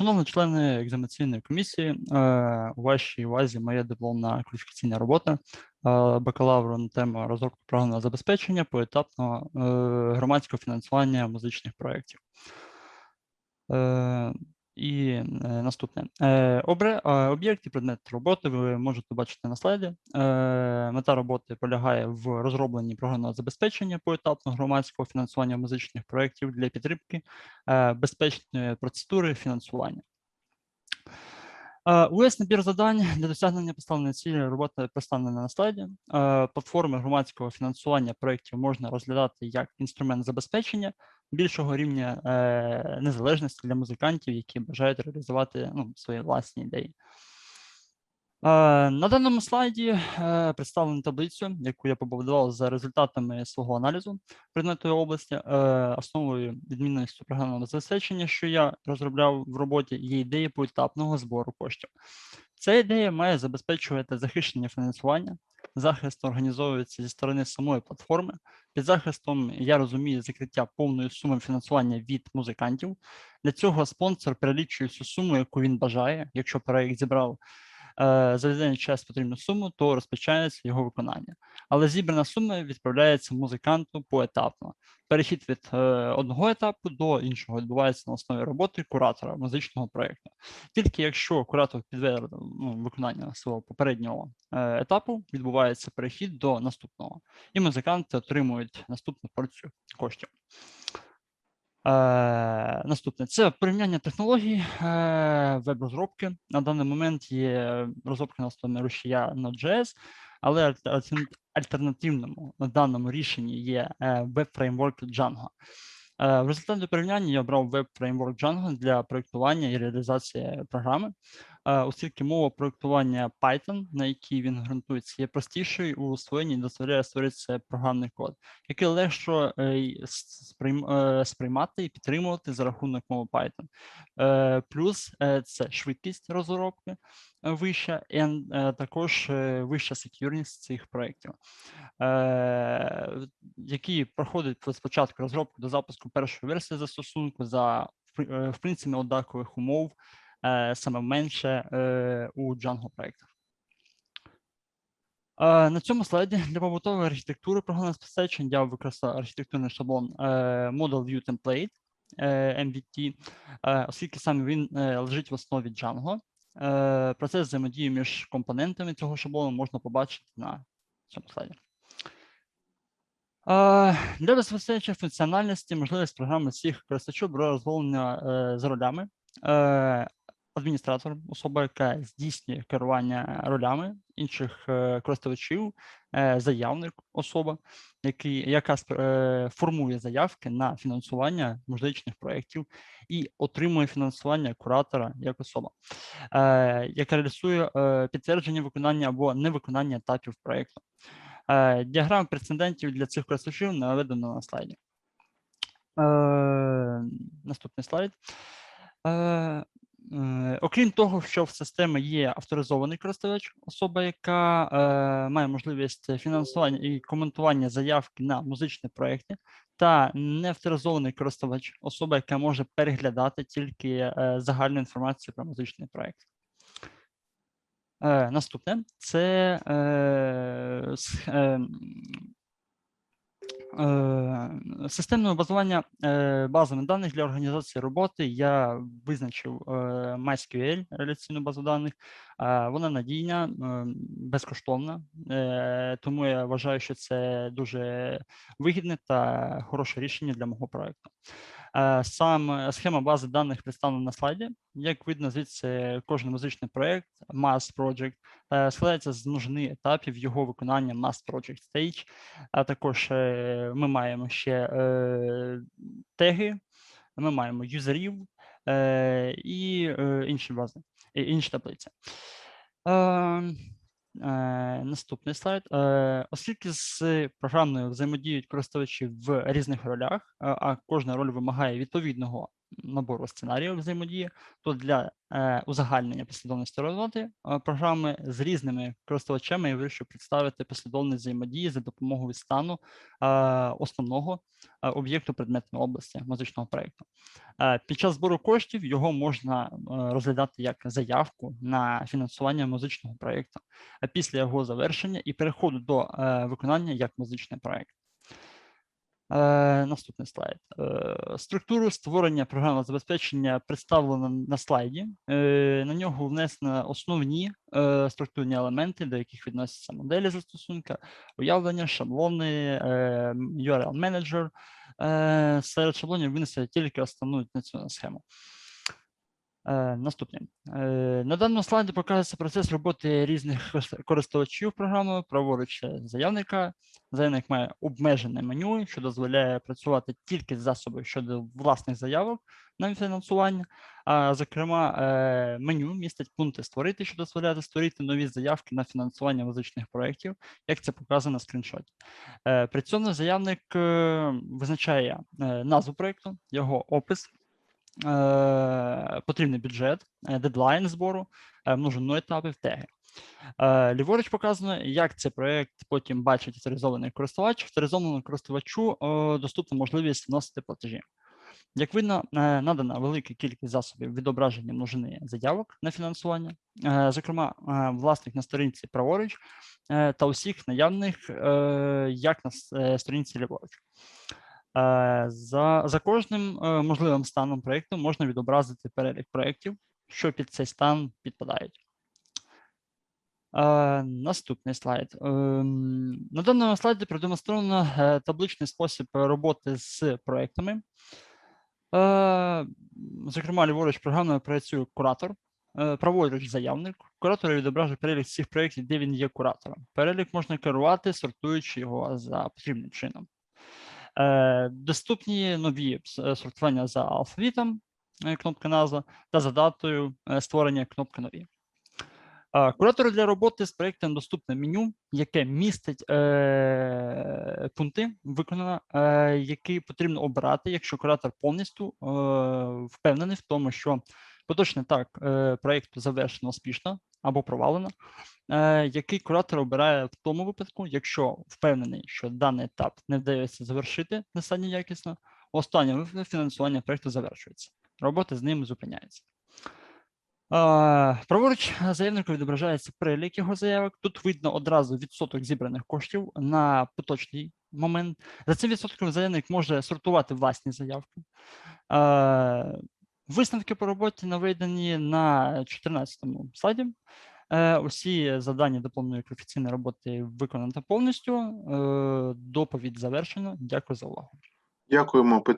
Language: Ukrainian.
Шановні члени екзаменаційної комісії, е, у вашій увазі моя дипломна кваліфікаційна робота е, бакалавру на тему розробки програмного забезпечення поетапного е, громадського фінансування музичних проєктів. Е, наступне. Е, е, Об'єкт і предмет роботи ви можете бачити на слайді. Мета роботи полягає в розробленні програмного забезпечення поетапного громадського фінансування музичних проєктів для підтримки безпечної процедури фінансування. Увесь набір завдань для досягнення поставленої цілі роботи представлена на слайді. Платформи громадського фінансування проєктів можна розглядати як інструмент забезпечення більшого рівня е, незалежності для музикантів, які бажають реалізувати ну, свої власні ідеї. Е, На даному слайді е, представлено таблицю, яку я побудував за результатами свого аналізу предметної області. Е, Основою відмінністю програмного забезпечення, що я розробляв в роботі, є ідея поетапного збору коштів. Ця ідея має забезпечувати захищення фінансування. Захист організовується зі сторони самої платформи. Під захистом я розумію закриття повної суми фінансування від музикантів. Для цього спонсор перелічує всю суму, яку він бажає. Якщо проект зібрав е, за відданий час потрібну суму, то розпочинається його виконання. Але зібрана сума відправляється музиканту поетапно. Перехід від е, одного етапу до іншого відбувається на основі роботи куратора музичного проєкту. Тільки якщо куратор підтвердив ну, виконання свого попереднього е, етапу, відбувається перехід до наступного, і музиканти отримують наступну порцію коштів. Е, наступне це порівняння технологій е, веб-розробки. На даний момент є розробка на основі рушія Node.js, але альтер- альтер- альтернативному на даному рішенні є е, веб-фреймворк Django. В результаті порівняння я обрав веб-фреймворк Django для проєктування і реалізації програми, оскільки мова проєктування Python, на якій він ґрунтується, є простішою у освоєнні і дозволяє створити програмний код, який легше е, е, сприймати і підтримувати за рахунок мови Python. Е, Плюс е, це швидкість розробки е, вища, і е, також е, вища секюрність цих проєктів, е, які проходять спочатку розробку до запуску першої версії застосунку за в при- е, принципі однакових умов, е, саме менше е, у Django проєктах. Е, На цьому слайді для побутової архітектури програмного забезпечення я використав архітектурний шаблон е, Model View Template е, MVT, е, оскільки саме він е, лежить в основі Django. Е, Процес взаємодії між компонентами цього шаблону можна побачити на цьому слайді. Е, Для забезпечення функціональності можливість програми всіх користувачів бере розголовлення е, за ролями. Адміністратор, особа, яка здійснює керування ролями інших е, користувачів, е, заявник, особа, який, яка е, формує заявки на фінансування музичних проєктів і отримує фінансування куратора як особа, яка реалізує підтвердження виконання або невиконання етапів проєкту. Діаграма прецедентів для цих користувачів наведено на слайді. Наступний слайд. Е, Окрім того, що в системі є авторизований користувач, особа, яка е, має можливість фінансування і коментування заявки на музичні проєкти, та неавторизований користувач, особа, яка може переглядати тільки е, загальну інформацію про музичний проєкт. Е, Наступне це е, е, системне базування е, базами даних для організації роботи. Я визначив е, MySQL реляційну базу даних. Е, Вона надійна, е, безкоштовна, е, тому я вважаю, що це дуже вигідне та хороше рішення для мого проекту. Е, Сам е, схема бази даних представлена на слайді. Як видно, звідси кожен музичний проект, Mass Project, е, складається з множини етапів його виконання Mass Project Stage, а також ми маємо ще теги, ми маємо юзерів і інші бази, інші таблиці. Е, Наступний слайд. Е, Оскільки з програмною взаємодіють користувачі в різних ролях, е, а кожна роль вимагає відповідного набору сценаріїв взаємодії, то для е, узагальнення послідовності роботи е, програми з різними користувачами я вирішив представити послідовність взаємодії за допомогою стану е, основного е, об'єкту предметної області музичного проєкту. Е, Під час збору коштів його можна е, розглядати як заявку на фінансування музичного проєкту, після його завершення і переходу до е, виконання як музичний проєкт. Е, Наступний слайд. Е, Структуру створення програмного забезпечення представлено на слайді. Е, На нього внесено основні структурні елементи, до яких відносяться моделі застосунка, уявлення, шаблони, URL менеджер. Серед шаблонів винесено тільки основну схему. Е, Наступне. Е, На даному слайді показується процес роботи різних користувачів програми, праворуч е, заявника. Заявник має обмежене меню, що дозволяє працювати тільки з засобів щодо власних заявок на фінансування. А зокрема, меню містить пункти створити, що дозволяє створити нові заявки на фінансування музичних проєктів, як це показано на скріншоті. При цьому заявник визначає назву проєкту, його опис, потрібний бюджет, е, дедлайн збору, е, множину етапів, теги. Е, Ліворуч показано, як цей проєкт потім бачить авторизований користувач. Авторизованому користувачу е, доступна можливість вносити платежі. Як видно, е, надана велика кількість засобів відображення множини заявок на фінансування, е, зокрема, е, власник на сторінці праворуч е, та усіх наявних, е, як на е, сторінці ліворуч. Е, За, за кожним е, можливим станом проєкту можна відобразити перелік проєктів, що під цей стан підпадають. Е, Наступний слайд. Ем, На даному слайді продемонстровано табличний спосіб роботи з проектами. Е, Зокрема, ліворуч програмою працює куратор, праворуч заявник. Куратор відображує перелік всіх проєктів, де він є куратором. Перелік можна керувати, сортуючи його за потрібним чином. Е, Доступні нові е, сортування за алфавітом, е, кнопка назва, та за датою створення кнопка нові. А, Куратору для роботи з проєктом доступне меню, яке містить е, пункти виконано, е, які потрібно обрати, якщо куратор повністю е, впевнений в тому, що поточний так е, проєкту завершено успішно або провалено. Е, який куратор обирає в тому випадку, якщо впевнений, що даний етап не вдається завершити достатньо якісно, останнє фінансування проєкту завершується. Робота з ним зупиняється. Е, Праворуч заявнику відображається перелік його заявок. Тут видно одразу відсоток зібраних коштів на поточний момент. За цим відсотком заявник може сортувати власні заявки. Висновки по роботі наведені на 14-му слайді. Е, Усі завдання дипломної кваліфікаційної роботи виконано повністю. Е, Доповідь завершено. Дякую за увагу. Дякуємо.